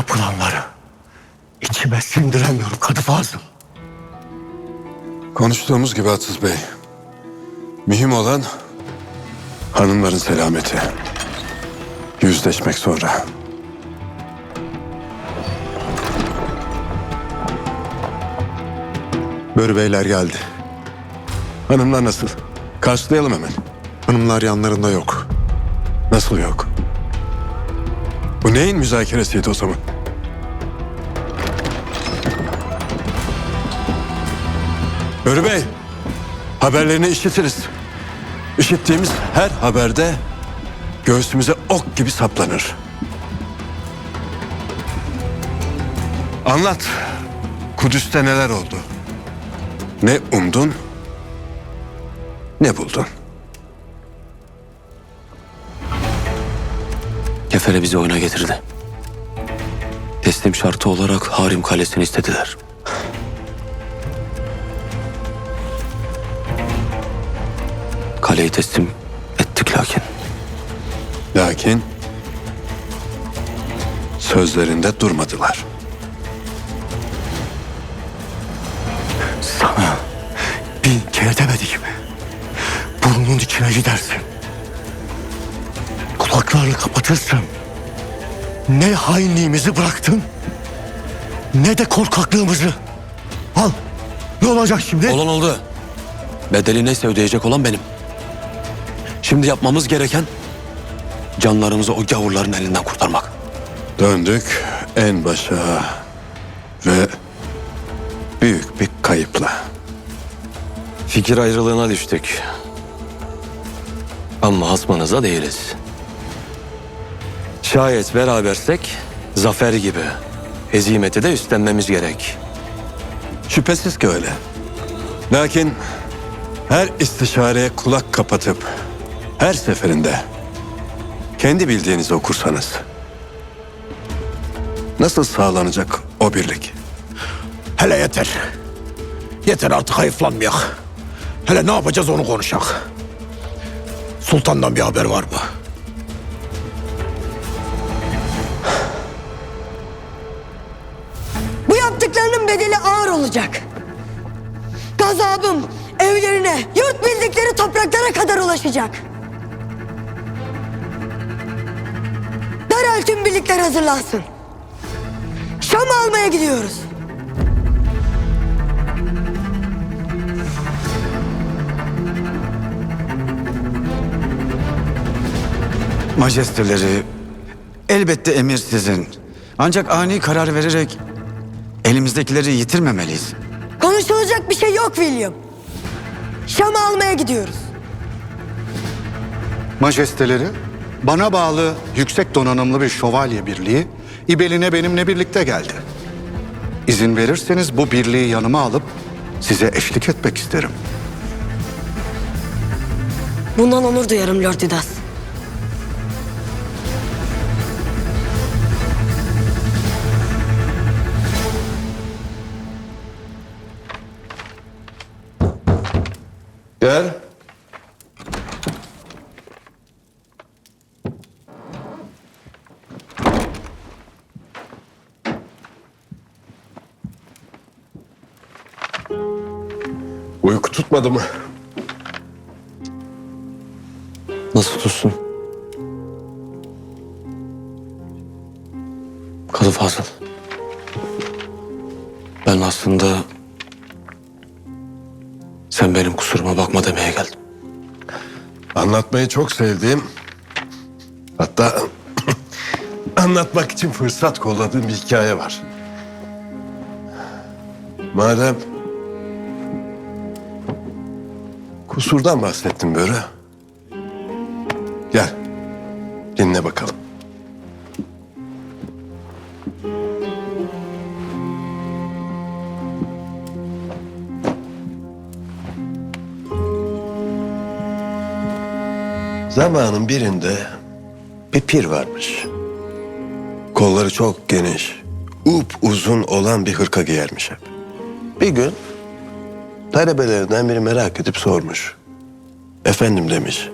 yapılanları içime sindiremiyorum Kadı Fazıl. Konuştuğumuz gibi Atsız Bey. Mühim olan hanımların selameti. Yüzleşmek sonra. Börü Beyler geldi. Hanımlar nasıl? Karşılayalım hemen. Hanımlar yanlarında yok. Nasıl yok? Bu neyin müzakeresiydi o zaman? Börü Bey, haberlerini işitiriz. İşittiğimiz her haberde göğsümüze ok gibi saplanır. Anlat. Kudüs'te neler oldu? Ne umdun? Ne buldun? Kefere bizi oyuna getirdi. Teslim şartı olarak Harim Kalesi'ni istediler. Kaleyi teslim ettik lakin. Lakin sözlerinde durmadılar. Sana bin kere demedik mi? Burnunun içine gidersin. Kulaklarını kapatırsın. Ne hainliğimizi bıraktın ne de korkaklığımızı. Al ne olacak şimdi? Olan oldu. Bedeli neyse ödeyecek olan benim. Şimdi yapmamız gereken canlarımızı o gavurların elinden kurtarmak. Döndük en başa ve büyük bir kayıpla. Fikir ayrılığına düştük. Ama hasmanıza değiliz. Şayet berabersek zafer gibi hezimeti de üstlenmemiz gerek. Şüphesiz ki öyle. Lakin her istişareye kulak kapatıp her seferinde kendi bildiğinizi okursanız nasıl sağlanacak o birlik? Hele yeter. Yeter artık hayıflanmayak. Hele ne yapacağız onu konuşak. Sultan'dan bir haber var mı? Bu yaptıklarının bedeli ağır olacak. Gazabım evlerine, yurt bildikleri topraklara kadar ulaşacak. Derhal tüm birlikler hazırlansın. Şam'ı almaya gidiyoruz. Majesteleri, elbette emir sizin. Ancak ani karar vererek elimizdekileri yitirmemeliyiz. Konuşulacak bir şey yok William. Şam'ı almaya gidiyoruz. Majesteleri, bana bağlı yüksek donanımlı bir şövalye birliği İbelin'e benimle birlikte geldi. İzin verirseniz bu birliği yanıma alıp size eşlik etmek isterim. Bundan onur duyarım Lord Didas. Gel. Tutmadı mı? Nasıl tutsun? Kadı Fazıl. Ben aslında sen benim kusuruma bakma demeye geldim. Anlatmayı çok sevdiğim, hatta anlatmak için fırsat kolladığım bir hikaye var. Madem kusurdan bahsettim böyle. Gel, dinle bakalım. Zamanın birinde bir pir varmış. Kolları çok geniş, up uzun olan bir hırka giyermiş hep. Bir gün talebelerinden biri merak edip sormuş. Efendim demiş,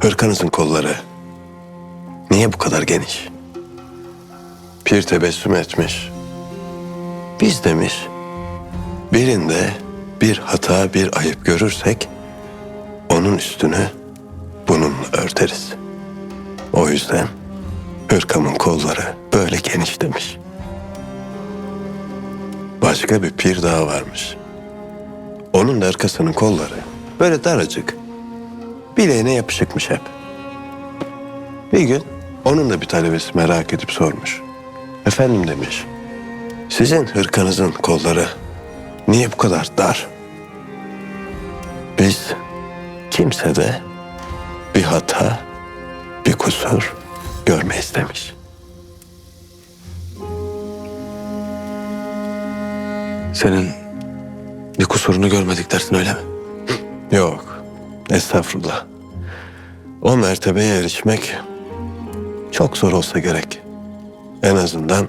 hırkanızın kolları niye bu kadar geniş? pir tebessüm etmiş. Biz demiş, birinde bir hata bir ayıp görürsek onun üstünü bununla örteriz. O yüzden hırkamın kolları böyle geniş demiş. Başka bir pir daha varmış. Onun da arkasının kolları böyle daracık. Bileğine yapışıkmış hep. Bir gün onun da bir talebesi merak edip sormuş. Efendim demiş. Sizin hırkanızın kolları niye bu kadar dar? Biz kimsede bir hata, bir kusur görmeyiz demiş. Senin bir kusurunu görmedik dersin öyle mi? Yok, estağfurullah. O mertebeye erişmek çok zor olsa gerek. En azından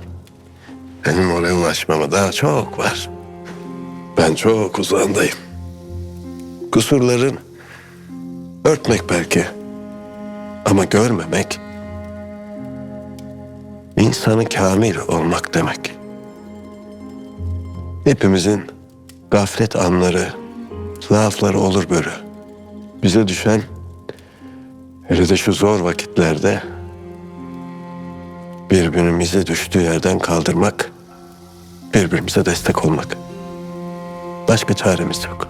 benim oraya ulaşmama daha çok var. Ben çok uzağındayım. Kusurların örtmek belki ama görmemek insanı kamil olmak demek. Hepimizin gaflet anları, zaafları olur böyle. Bize düşen hele de şu zor vakitlerde birbirimizi düştüğü yerden kaldırmak, birbirimize destek olmak. Başka çaremiz yok.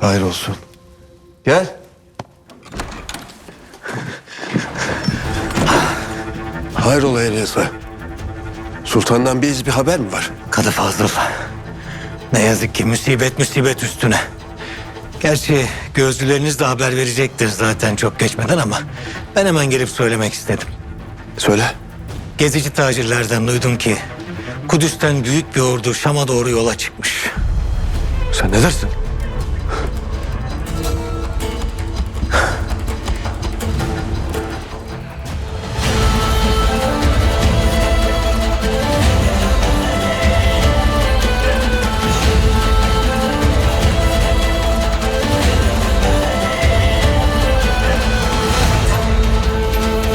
Hayır olsun. Gel. Hayrola Elisa? Sultandan bir iz bir haber mi var? Kadı Fazıl. Ne yazık ki musibet musibet üstüne. Gerçi gözlüleriniz de haber verecektir zaten çok geçmeden ama ben hemen gelip söylemek istedim. Söyle. Gezici tacirlerden duydum ki Kudüs'ten büyük bir ordu Şam'a doğru yola çıkmış. Sen ne dersin?